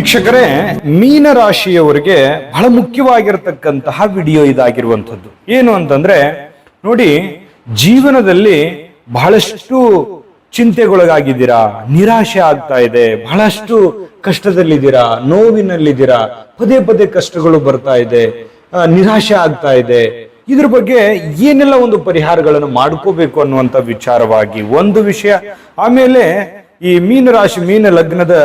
ವೀಕ್ಷಕರೇ, ಮೀನರಾಶಿಯವರಿಗೆ ಬಹಳ ಮುಖ್ಯವಾಗಿರತಕ್ಕಂತಹ ವಿಡಿಯೋ ಇದಾಗಿರುವಂಥದ್ದು. ಏನು ಅಂತಂದ್ರೆ, ನೋಡಿ, ಜೀವನದಲ್ಲಿ ಬಹಳಷ್ಟು ಚಿಂತೆಗೊಳಗಾಗಿದ್ದೀರಾ, ನಿರಾಶೆ ಆಗ್ತಾ ಇದೆ, ಬಹಳಷ್ಟು ಕಷ್ಟದಲ್ಲಿದ್ದೀರಾ, ನೋವಿನಲ್ಲಿದ್ದೀರಾ, ಪದೇ ಪದೇ ಕಷ್ಟಗಳು ಬರ್ತಾ ಇದೆ ನಿರಾಶೆ ಆಗ್ತಾ ಇದೆ. ಇದ್ರ ಬಗ್ಗೆ ಏನೆಲ್ಲ ಒಂದು ಪರಿಹಾರಗಳನ್ನು ಮಾಡ್ಕೋಬೇಕು ಅನ್ನುವಂತ ವಿಚಾರವಾಗಿ ಒಂದು ವಿಷಯ, ಆಮೇಲೆ ಈ ಮೀನ ರಾಶಿ ಮೀನ ಲಗ್ನದ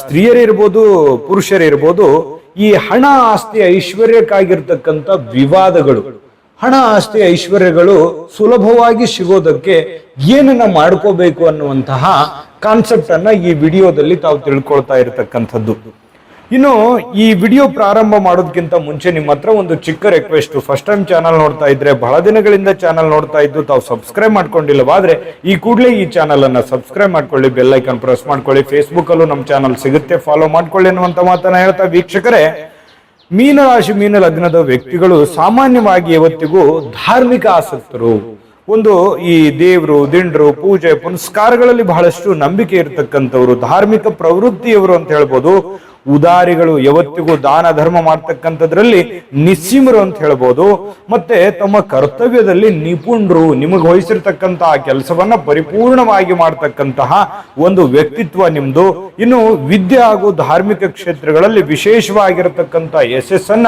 ಸ್ತ್ರೀಯರಿರ್ಬೋದು ಪುರುಷರಿರ್ಬೋದು ಈ ಹಣ ಆಸ್ತಿ ಐಶ್ವರ್ಯಕ್ಕಾಗಿರ್ತಕ್ಕಂಥ ವಿವಾದಗಳು, ಹಣ ಆಸ್ತಿ ಐಶ್ವರ್ಯಗಳು ಸುಲಭವಾಗಿ ಸಿಗೋದಕ್ಕೆ ಏನನ್ನ ಮಾಡ್ಕೋಬೇಕು ಅನ್ನುವಂತಹ ಕಾನ್ಸೆಪ್ಟ್ ಈ ವಿಡಿಯೋದಲ್ಲಿ ತಾವು ತಿಳ್ಕೊಳ್ತಾ ಇರತಕ್ಕಂಥದ್ದು. ಇನ್ನು ಈ ವಿಡಿಯೋ ಪ್ರಾರಂಭ ಮಾಡೋದಕ್ಕಿಂತ ಮುಂಚೆ ನಿಮ್ಮ ಹತ್ರ ಒಂದು ಚಿಕ್ಕ ರಿಕ್ವೆಸ್ಟ್ ಫಸ್ಟ್ ಟೈಮ್ ಚಾನಲ್ ನೋಡ್ತಾ ಇದ್ರೆ ಬಹಳ ದಿನಗಳಿಂದ ಚಾನಲ್ ನೋಡ್ತಾ ಇದ್ದು ತಾವು ಸಬ್ಸ್ಕ್ರೈಬ್ ಮಾಡ್ಕೊಂಡಿಲ್ಲವಾದ್ರೆ ಈ ಕೂಡಲೇ ಈ ಚಾನಲ್ ಅನ್ನ ಸಬ್ಸ್ಕ್ರೈಬ್ ಮಾಡ್ಕೊಳ್ಳಿ ಬೆಲ್ ಐಕನ್ ಪ್ರೆಸ್ ಮಾಡ್ಕೊಳ್ಳಿ. ಫೇಸ್ಬುಕ್ ಅಲ್ಲೂ ನಮ್ಮ ಚಾನಲ್ ಸಿಗುತ್ತೆ. ಫಾಲೋ ಮಾಡ್ಕೊಳ್ಳಿ ಅನ್ನುವಂತ ಮಾತನ್ನ ಹೇಳ್ತಾ ವೀಕ್ಷಕರೇ ಮೀನರಾಶಿ ಮೀನ ಲಗ್ನದ ವ್ಯಕ್ತಿಗಳು ಸಾಮಾನ್ಯವಾಗಿ ಇವತ್ತಿಗೂ ಧಾರ್ಮಿಕ ಆಸಕ್ತರು. ಒಂದು ಈ ದೇವರು, ದಿಂಡ್ರು, ಪೂಜೆ, ಪುನಸ್ಕಾರಗಳಲ್ಲಿ ಬಹಳಷ್ಟು ನಂಬಿಕೆ ಇರತಕ್ಕಂಥವ್ರು, ಧಾರ್ಮಿಕ ಪ್ರವೃತ್ತಿಯವರು ಅಂತ ಹೇಳ್ಬೋದು. ಉದಾರಿಗಳು ಯಾವತ್ತಿಗೂ ದಾನ ಧರ್ಮ ಮಾಡ್ತಕ್ಕಂಥದ್ರಲ್ಲಿ ನಿಸ್ಸೀಮರು ಅಂತ ಹೇಳ್ಬೋದು. ಮತ್ತೆ ತಮ್ಮ ಕರ್ತವ್ಯದಲ್ಲಿ ನಿಪುಣರು ನಿಮಗೆ ವಹಿಸಿರ್ತಕ್ಕಂತಹ ಕೆಲಸವನ್ನ ಪರಿಪೂರ್ಣವಾಗಿ ಮಾಡ್ತಕ್ಕಂತಹ ಒಂದು ವ್ಯಕ್ತಿತ್ವ ನಿಮ್ದು. ಇನ್ನು ವಿದ್ಯೆ ಹಾಗೂ ಧಾರ್ಮಿಕ ಕ್ಷೇತ್ರಗಳಲ್ಲಿ ವಿಶೇಷವಾಗಿರತಕ್ಕಂಥ ಯಶಸ್ಸನ್ನ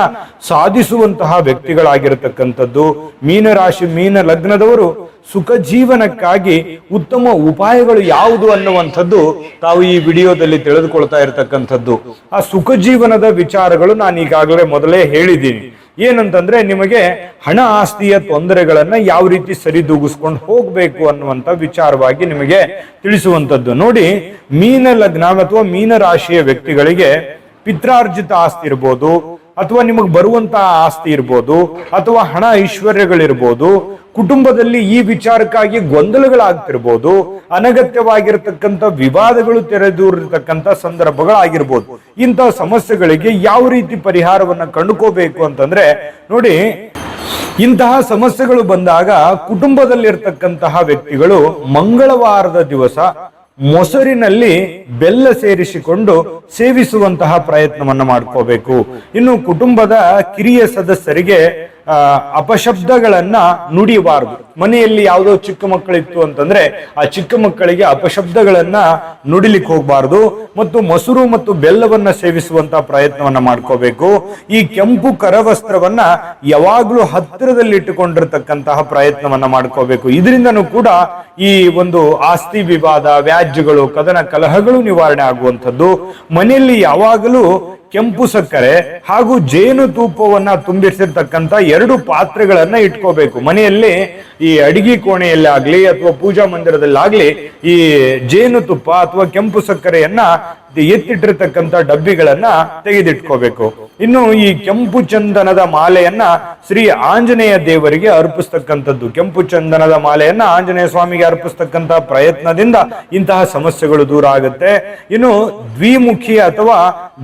ಸಾಧಿಸುವಂತಹ ವ್ಯಕ್ತಿಗಳಾಗಿರತಕ್ಕಂಥದ್ದು. ಮೀನರಾಶಿ ಮೀನ ಲಗ್ನದವರು ಸುಖ ಜೀವನಕ್ಕಾಗಿ ಉತ್ತಮ ಉಪಾಯಗಳು ಯಾವುದು ಅನ್ನುವಂಥದ್ದು ತಾವು ಈ ವಿಡಿಯೋದಲ್ಲಿ ತಿಳಿದುಕೊಳ್ತಾ ಇರತಕ್ಕಂಥದ್ದು. ಆ ಸುಖ ಜೀವನದ ವಿಚಾರಗಳು ನಾನು ಈಗಾಗಲೇ ಮೊದಲೇ ಹೇಳಿದ್ದೀನಿ. ಏನಂತಂದ್ರೆ ನಿಮಗೆ ಹಣ ಆಸ್ತಿಯ ತೊಂದರೆಗಳನ್ನ ಯಾವ ರೀತಿ ಸರಿದೂಗಿಸ್ಕೊಂಡು ಹೋಗ್ಬೇಕು ಅನ್ನುವಂಥ ವಿಚಾರವಾಗಿ ನಿಮಗೆ ತಿಳಿಸುವಂಥದ್ದು. ನೋಡಿ, ಮೀನ ಲಗ್ನ ಅಥವಾ ಮೀನ ರಾಶಿಯ ವ್ಯಕ್ತಿಗಳಿಗೆ ಪಿತ್ರಾರ್ಜಿತ ಆಸ್ತಿ ಇರ್ಬೋದು, ಅಥವಾ ನಿಮಗೆ ಬರುವಂತಹ ಆಸ್ತಿ ಇರ್ಬೋದು, ಅಥವಾ ಹಣ ಐಶ್ವರ್ಯಗಳಿರ್ಬೋದು ಕುಟುಂಬದಲ್ಲಿ ಈ ವಿಚಾರಕ್ಕಾಗಿ ಗೊಂದಲಗಳಾಗ್ತಿರ್ಬೋದು, ಅನಗತ್ಯವಾಗಿರತಕ್ಕಂಥ ವಿವಾದಗಳು ತೆರೆದೂರಿರ್ತಕ್ಕಂಥ ಸಂದರ್ಭಗಳಾಗಿರ್ಬೋದು. ಇಂತಹ ಸಮಸ್ಯೆಗಳಿಗೆ ಯಾವ ರೀತಿ ಪರಿಹಾರವನ್ನ ಕಂಡುಕೋಬೇಕು ಅಂತಂದ್ರೆ, ನೋಡಿ, ಇಂತಹ ಸಮಸ್ಯೆಗಳು ಬಂದಾಗ ಕುಟುಂಬದಲ್ಲಿರ್ತಕ್ಕಂತಹ ವ್ಯಕ್ತಿಗಳು ಮಂಗಳವಾರದ ದಿವಸ ಮೊಸರಿನಲ್ಲಿ ಬೆಲ್ಲ ಸೇರಿಸಿಕೊಂಡು ಸೇವಿಸುವಂತಹ ಪ್ರಯತ್ನವನ್ನ ಮಾಡ್ಕೋಬೇಕು. ಇನ್ನು ಕುಟುಂಬದ ಕಿರಿಯ ಸದಸ್ಯರಿಗೆ ಅಪಶಬ್ದಗಳನ್ನ ನುಡಿಬಾರದು ಮನೆಯಲ್ಲಿ ಯಾವುದೋ ಚಿಕ್ಕ ಮಕ್ಕಳಿತ್ತು ಅಂತಂದ್ರೆ ಆ ಚಿಕ್ಕ ಮಕ್ಕಳಿಗೆ ಅಪಶಬ್ದಗಳನ್ನ ನುಡಿಲಿಕ್ಕೆ ಹೋಗಬಾರದು ಮತ್ತು ಮೊಸರು ಮತ್ತು ಬೆಲ್ಲವನ್ನ ಸೇವಿಸುವಂತ ಪ್ರಯತ್ನವನ್ನ ಮಾಡ್ಕೋಬೇಕು. ಈ ಕೆಂಪು ಕರವಸ್ತ್ರವನ್ನ ಯಾವಾಗ್ಲೂ ಹತ್ತಿರದಲ್ಲಿ ಇಟ್ಟುಕೊಂಡಿರ್ತಕ್ಕಂತಹ ಪ್ರಯತ್ನವನ್ನ ಮಾಡ್ಕೋಬೇಕು. ಇದರಿಂದನೂ ಕೂಡ ಈ ಒಂದು ಆಸ್ತಿ ವಿವಾದ, ವ್ಯಾಜ್ಯಗಳು, ಕದನ ಕಲಹಗಳು ನಿವಾರಣೆ ಆಗುವಂಥದ್ದು. ಮನೆಯಲ್ಲಿ ಯಾವಾಗಲೂ ಕೆಂಪು ಸಕ್ಕರೆ ಹಾಗೂ ಜೇನು ತೂಪವನ್ನ ತುಂಬಿಸಿರ್ತಕ್ಕಂಥ ಎರಡು ಪಾತ್ರೆಗಳನ್ನ ಇಟ್ಕೋಬೇಕು. ಮನೆಯಲ್ಲಿ ಈ ಅಡಿಗೆ ಕೋಣೆಯಲ್ಲಿ ಆಗ್ಲಿ ಅಥವಾ ಪೂಜಾ ಮಂದಿರದಲ್ಲಾಗ್ಲಿ ಈ ಜೇನು ತುಪ್ಪ ಅಥವಾ ಕೆಂಪು ಸಕ್ಕರೆಯನ್ನ ಎತ್ತಿಟ್ಟಿರ್ತಕ್ಕಂಥ ಡಬ್ಬಿಗಳನ್ನ ತೆಗೆದಿಟ್ಕೋಬೇಕು. ಇನ್ನು ಈ ಕೆಂಪು ಚಂದನದ ಮಾಲೆಯನ್ನ ಶ್ರೀ ಆಂಜನೇಯ ದೇವರಿಗೆ ಅರ್ಪಿಸ್ತಕ್ಕಂಥದ್ದು. ಕೆಂಪು ಚಂದನದ ಮಾಲೆಯನ್ನ ಆಂಜನೇಯ ಸ್ವಾಮಿಗೆ ಅರ್ಪಿಸ್ತಕ್ಕಂಥ ಪ್ರಯತ್ನದಿಂದ ಇಂತಹ ಸಮಸ್ಯೆಗಳು ದೂರ ಆಗುತ್ತೆ. ಇನ್ನು ದ್ವಿಮುಖಿ ಅಥವಾ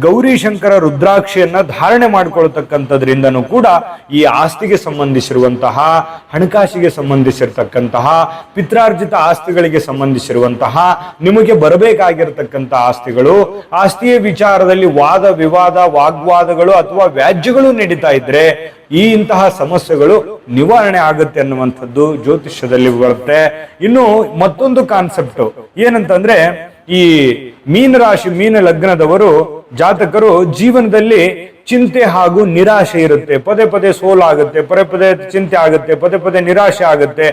ಗೌರಿ ಶಂಕರ ರುದ್ರಾಕ್ಷಿಯನ್ನ ಧಾರಣೆ ಮಾಡಿಕೊಳ್ತಕ್ಕಂಥದ್ರಿಂದನೂ ಕೂಡ ಈ ಆಸ್ತಿಗೆ ಸಂಬಂಧಿಸಿರುವಂತಹ, ಹಣಕಾಸಿಗೆ ಸಂಬಂಧಿಸಿರ್ತಕ್ಕಂತಹ, ಪಿತ್ರಾರ್ಜಿತ ಆಸ್ತಿಗಳಿಗೆ ಸಂಬಂಧಿಸಿರುವಂತಹ, ನಿಮಗೆ ಬರಬೇಕಾಗಿರತಕ್ಕಂತಹ ಆಸ್ತಿಗಳು, ಆಸ್ತಿಯ ವಿಚಾರದಲ್ಲಿ ವಾದ ವಿವಾದ, ವಾಗ್ವಾದಗಳು ಅಥವಾ ವ್ಯಾಜ್ಯಗಳು ನಡೀತಾ ಇದ್ರೆ ಈ ಇಂತಹ ಸಮಸ್ಯೆಗಳು ನಿವಾರಣೆ ಆಗುತ್ತೆ ಅನ್ನುವಂಥದ್ದು ಜ್ಯೋತಿಷ್ಯದಲ್ಲಿ ಬರುತ್ತೆ ಇನ್ನು ಮತ್ತೊಂದು ಕಾನ್ಸೆಪ್ಟ್ ಏನಂತಂದ್ರೆ ಈ ಮೀನ ರಾಶಿ ಮೀನ ಲಗ್ನದವರು ಜಾತಕರು ಜೀವನದಲ್ಲಿ ಚಿಂತೆ ಹಾಗೂ ನಿರಾಶೆ ಇರುತ್ತೆ. ಪದೇ ಪದೇ ಸೋಲಾಗುತ್ತೆ, ಪದೇ ಪದೇ ಚಿಂತೆ ಆಗುತ್ತೆ, ಪದೇ ಪದೇ ನಿರಾಶೆ ಆಗುತ್ತೆ.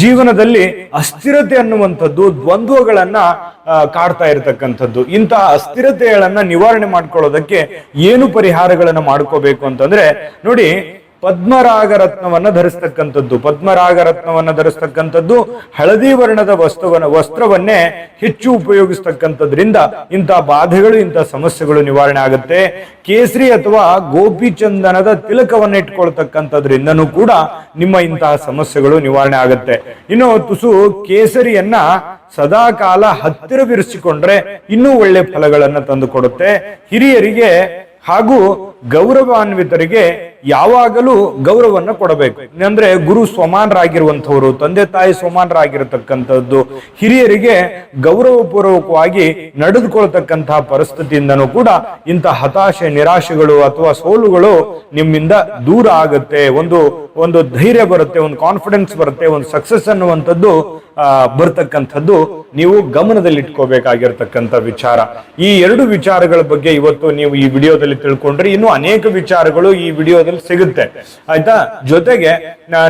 ಜೀವನದಲ್ಲಿ ಅಸ್ಥಿರತೆ ಅನ್ನುವಂಥದ್ದು ದ್ವಂದ್ವಗಳನ್ನ ಕಾಡ್ತಾ ಇರತಕ್ಕಂಥದ್ದು. ಇಂತಹ ಅಸ್ಥಿರತೆಗಳನ್ನ ನಿವಾರಣೆ ಮಾಡ್ಕೊಳ್ಳೋದಕ್ಕೆ ಏನು ಪರಿಹಾರಗಳನ್ನ ಮಾಡ್ಕೋಬೇಕು ಅಂತಂದ್ರೆ, ನೋಡಿ ಪದ್ಮರಾಗ ರತ್ನವನ್ನ ಧರಿಸ್ತಕ್ಕಂಥದ್ದು. ಪದ್ಮರಾಗ ರತ್ನವನ್ನ ಧರಿಸ್ತಕ್ಕಂಥದ್ದು ಹಳದಿ ವರ್ಣದ ವಸ್ತುವನ ವಸ್ತ್ರವನ್ನೇ ಹೆಚ್ಚು ಉಪಯೋಗಿಸ್ತಕ್ಕಂಥದ್ರಿಂದ ಇಂತಹ ಬಾಧೆಗಳು ಇಂತಹ ಸಮಸ್ಯೆಗಳು ನಿವಾರಣೆ ಆಗುತ್ತೆ. ಕೇಸರಿ ಅಥವಾ ಗೋಪಿ ಚಂದನದ ತಿಲಕವನ್ನ ಇಟ್ಕೊಳ್ತಕ್ಕಂಥದ್ರಿಂದನೂ ಕೂಡ ನಿಮ್ಮ ಇಂತಹ ಸಮಸ್ಯೆಗಳು ನಿವಾರಣೆ ಆಗುತ್ತೆ. ಇನ್ನು ತುಸು ಕೇಸರಿಯನ್ನ ಸದಾ ಕಾಲ ಹತ್ತಿರವಿರಿಸಿಕೊಂಡ್ರೆ ಇನ್ನೂ ಒಳ್ಳೆ ಫಲಗಳನ್ನ ತಂದು ಕೊಡುತ್ತೆ ಹಿರಿಯರಿಗೆ ಹಾಗೂ ಗೌರವಾನ್ವಿತರಿಗೆ ಯಾವಾಗಲೂ ಗೌರವವನ್ನು ಕೊಡಬೇಕು. ಅಂದ್ರೆ ಗುರು ಸ್ವಮಾನರಾಗಿರುವಂತವರು ತಂದೆ ತಾಯಿ ಸ್ವಮಾನರಾಗಿರತಕ್ಕಂಥದ್ದು ಹಿರಿಯರಿಗೆ ಗೌರವಪೂರ್ವಕವಾಗಿ ನಡೆದುಕೊಳ್ತಕ್ಕಂತಹ ಪರಿಸ್ಥಿತಿಯಿಂದನೂ ಕೂಡ ಇಂಥ ಹತಾಶೆ, ನಿರಾಶೆಗಳು ಅಥವಾ ಸೋಲುಗಳು ನಿಮ್ಮಿಂದ ದೂರ ಆಗುತ್ತೆ. ಒಂದು ಒಂದು ಧೈರ್ಯ ಬರುತ್ತೆ, ಒಂದು ಕಾನ್ಫಿಡೆನ್ಸ್ ಬರುತ್ತೆ, ಒಂದು ಸಕ್ಸಸ್ ಅನ್ನುವಂಥದ್ದು ಬರ್ತಕ್ಕಂಥದ್ದು ನೀವು ಗಮನದಲ್ಲಿಟ್ಕೋಬೇಕಾಗಿರ್ತಕ್ಕಂಥ ವಿಚಾರ. ಈ ಎರಡು ವಿಚಾರಗಳ ಬಗ್ಗೆ ಇವತ್ತು ನೀವು ಈ ವಿಡಿಯೋದಲ್ಲಿ ತಿಳ್ಕೊಂಡ್ರೆ ಇನ್ನು ಅನೇಕ ವಿಚಾರಗಳು ಈ ವಿಡಿಯೋದಲ್ಲಿ ಸಿಗುತ್ತೆ. ಆಯ್ತಾ? ಜೊತೆಗೆ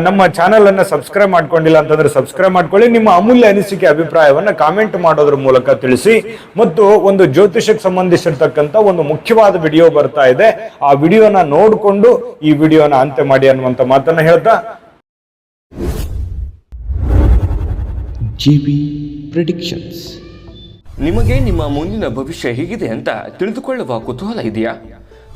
ನಮ್ಮ ಚಾನೆಲ್ ಅನ್ನ ಸಬ್ಸ್ಕ್ರೈಬ್ ಮಾಡ್ಕೊಂಡಿಲ್ಲ ಅಂತಂದ್ರೆ ಸಬ್ಸ್ಕ್ರೈಬ್ ಮಾಡ್ಕೊಳ್ಳಿ. ನಿಮ್ಮ ಅಮೂಲ್ಯ ಅನಿಸಿಕೆ ಅಭಿಪ್ರಾಯವನ್ನ ಕಾಮೆಂಟ್ ಮಾಡೋದ್ರ ಮೂಲಕ ತಿಳಿಸಿ. ಮತ್ತು ಒಂದು ಜ್ಯೋತಿಷಕ್ಕೆ ಸಂಬಂಧಿಸಿರ್ತಕ್ಕಂತ ಒಂದು ಮುಖ್ಯವಾದ ವಿಡಿಯೋ ಬರ್ತಾ ಇದೆ. ಆ ವಿಡಿಯೋನ ನೋಡಿಕೊಂಡು ಈ ವಿಡಿಯೋನ ಅಂತ್ಯ ಮಾಡಿ ಅನ್ನುವಂತ ಮಾತನ್ನ ಹೇಳ್ತಾ. ಜಿಬಿ ಪ್ರಿಡಿಕ್ಷನ್ಸ್ ನಿಮಗೆ ನಿಮ್ಮ ಮುಂದಿನ ಭವಿಷ್ಯ ಹೇಗಿದೆ ಅಂತ ತಿಳಿದುಕೊಳ್ಳುವ ಕುತೂಹಲ ಇದೆಯಾ?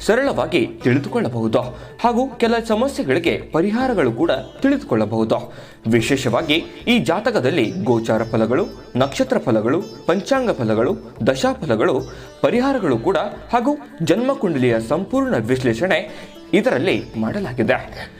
ಸರಳವಾಗಿ ತಿಳಿದುಕೊಳ್ಳಬಹುದು ಹಾಗೂ ಕೆಲ ಸಮಸ್ಯೆಗಳಿಗೆ ಪರಿಹಾರಗಳು ಕೂಡ ತಿಳಿದುಕೊಳ್ಳಬಹುದು. ವಿಶೇಷವಾಗಿ ಈ ಜಾತಕದಲ್ಲಿ ಗೋಚಾರ ಫಲಗಳು, ನಕ್ಷತ್ರ ಫಲಗಳು, ಪಂಚಾಂಗ ಫಲಗಳು ದಶಾಫಲಗಳು ಪರಿಹಾರಗಳು ಕೂಡ ಹಾಗೂ ಜನ್ಮಕುಂಡಲಿಯ ಸಂಪೂರ್ಣ ವಿಶ್ಲೇಷಣೆ ಇದರಲ್ಲಿ ಮಾಡಲಾಗಿದೆ.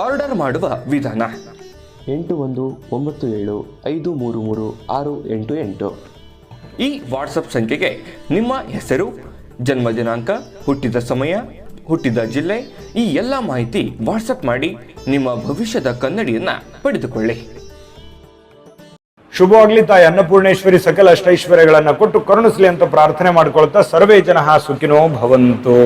ಆರ್ಡರ್ ಮಾಡುವ ವಿಧಾನ. ಎಂಟು ಒಂದು ಒಂಬತ್ತು ಏಳು ಐದು ಮೂರು ಮೂರು ಆರು ಎಂಟು ಎಂಟು. ಈ ವಾಟ್ಸಪ್ ಸಂಖ್ಯೆಗೆ ನಿಮ್ಮ ಹೆಸರು ಜನ್ಮ ದಿನಾಂಕ ಹುಟ್ಟಿದ ಸಮಯ ಹುಟ್ಟಿದ ಜಿಲ್ಲೆ ಈ ಎಲ್ಲ ಮಾಹಿತಿ ವಾಟ್ಸಪ್ ಮಾಡಿ ನಿಮ್ಮ ಭವಿಷ್ಯದ ಕನ್ನಡಿಯನ್ನ ಪಡೆದುಕೊಳ್ಳಿ. ಶುಭವಾಗ್ಲಿ ತಾಯಿ ಅನ್ನಪೂರ್ಣೇಶ್ವರಿ ಸಕಲ ಅಷ್ಟೈಶ್ವರ್ಯಗಳನ್ನು ಕೊಟ್ಟು ಕರುಣಿಸಲಿ ಅಂತ ಪ್ರಾರ್ಥನೆ ಮಾಡ್ಕೊಳ್ತಾ ಸರ್ವೇ ಜನ ಸುಖಿನೋ ಭವಂತು.